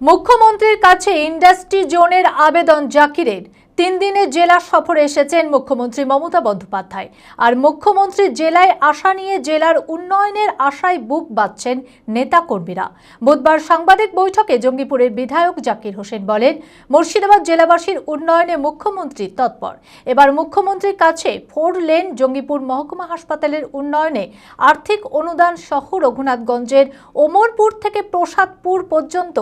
মুখ্যমন্ত্রীর কাছে ইন্ডাস্ট্রি জোনের আবেদন জাকিরের। তিন দিনের জেলা সফরে এসেছেন মুখ্যমন্ত্রী মমতা বন্দ্যোপাধ্যায়। আর মুখ্যমন্ত্রী জেলায় আশা নিয়ে জেলার উন্নয়নের আশায় বুক বাঁধছেন নেতাকর্মীরা। বুধবার সাংবাদিক বৈঠকে জঙ্গিপুরের বিধায়ক জাকির হোসেন বলেন, মুর্শিদাবাদ জেলাবাসীর উন্নয়নে মুখ্যমন্ত্রী তৎপর। এবার মুখ্যমন্ত্রীর কাছে ফোর লেন জঙ্গিপুর মহকুমা হাসপাতালের উন্নয়নে আর্থিক অনুদান সহ রঘুনাথগঞ্জের ওমরপুর থেকে প্রসাদপুর পর্যন্ত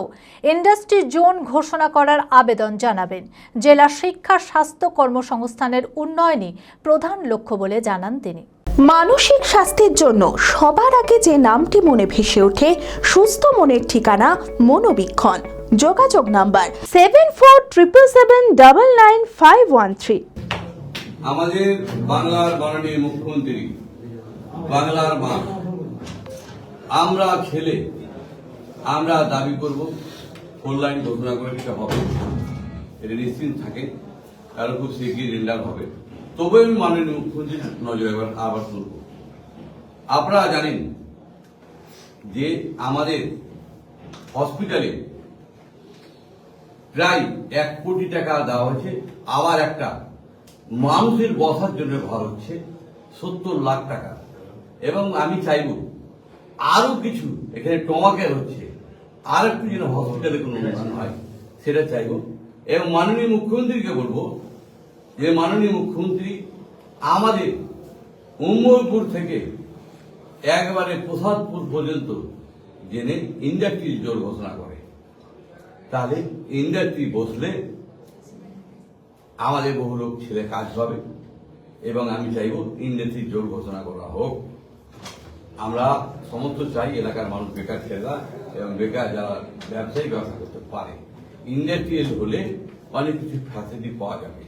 ইন্ডাস্ট্রি জোন ঘোষণা করার আবেদন জানাবেন। জেলা শিক্ষা স্বাস্থ্য কর্মসংস্থানের উন্নয়নই প্রধান লক্ষ্য বলে জানান তিনি। মানসিক স্বাস্থ্যের জন্য সবার আগে যে নামটি মনে ভেসে ওঠে সুস্থ মনের ঠিকানা মনোবীক্ষণ। যোগাযোগ number seven four triple seven double nine five one three আমাদের বাংলার মাননীয় মুখ্যমন্ত্রী বাংলার মা আমরা ছেলে আমরা দাবি করব ফোর লাইন ঘোষণা করে দিতে হবে। এটা নিশ্চিন্ত থাকে। কারণ খুব শীঘ্রই রেন্ডার হবে। তবে আমি মাননীয় মুখ্যমন্ত্রী নজর এবার আবার তুলব। আপনারা জানেন যে আমাদের হসপিটালে প্রায় এক কোটি টাকা দেওয়া হয়েছে, আবার একটা মানুষের বসার জন্য ঘর হচ্ছে সত্তর লাখ টাকা। এবং আমি চাইব আরও কিছু, এখানে টমাকের হচ্ছে আর একটু যেন হসপিটালে কোনো অনুষ্ঠান হয়, সেটা চাইব। এবং মাননীয় মুখ্যমন্ত্রীকে বলব যে মাননীয় মুখ্যমন্ত্রী, আমাদের উম্মরপুর থেকে একবারে প্রসাদপুর পর্যন্ত জেনে ইন্ডাস্ট্রির জোর ঘোষণা করে। তাহলে ইন্ডাস্ট্রি বসলে আমাদের বহু লোক ছেলে কাজ পাবে এবং আমি চাইব ইন্ডাস্ট্রির জোর ঘোষণা করা হোক। আমরা সমস্ত চাই এলাকার মানুষ বেকার ছেলেরা এবং বেকার যারা ব্যবসায়িক ব্যবসা করতে পারে। ইন্ডাস্ট্রিয়াল হলে অনেক কিছু ফ্যাসিলিটি পাওয়া যাবে।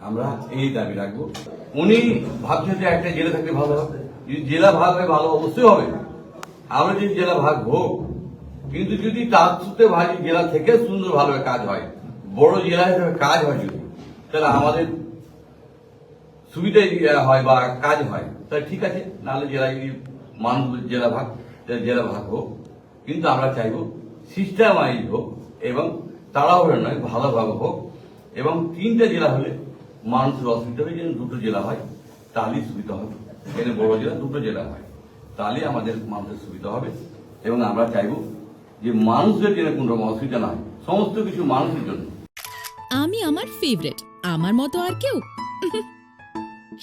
আমরা এই দাবি রাখব। উনি ভাবছেন যে একটা জেলা থাকলে ভালো হবে। যদি জেলা ভাগ হয় ভালো, অবশ্যই হবে। আমরা যদি জেলা ভাগ হোক, কিন্তু যদি তার ভাই জেলা থেকে সুন্দর ভাবে কাজ হয়, বড় জেলা হিসেবে কাজ হয় যদি, তাহলে আমাদের সুবিধাই হয় বা কাজ হয়, তাহলে ঠিক আছে। নাহলে জেলা যদি মানুষ জেলা ভাগ জেলা ভাগ হোক। কিন্তু আমরা চাইব সিস্টেমাইজ হোক এবং তাড়াহুড়ো নয়, ভালোভাবে হোক। এবং তিনটা জেলা হলে মানুষের অসুবিধা হবে যেন দুটো জেলা হয় তাহলেই সুবিধা হবে। এখানে বড় জেলা দুটো জেলা হয়। তাহলে আমাদের মানুষের সুবিধা হবে এবং আমরা চাইব যে মানুষের যেন কোনো রকম অসুবিধা না হয় সমস্ত কিছু মানুষের জন্য। আমি আমার ফেভারিট আমার মতো আর কেউ।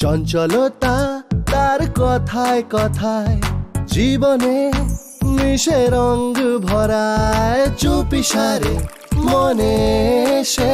চঞ্চলতা তার কথায় কথায় জীবনে মিশে রঙ ভরায় চুপি সারে মনে সে।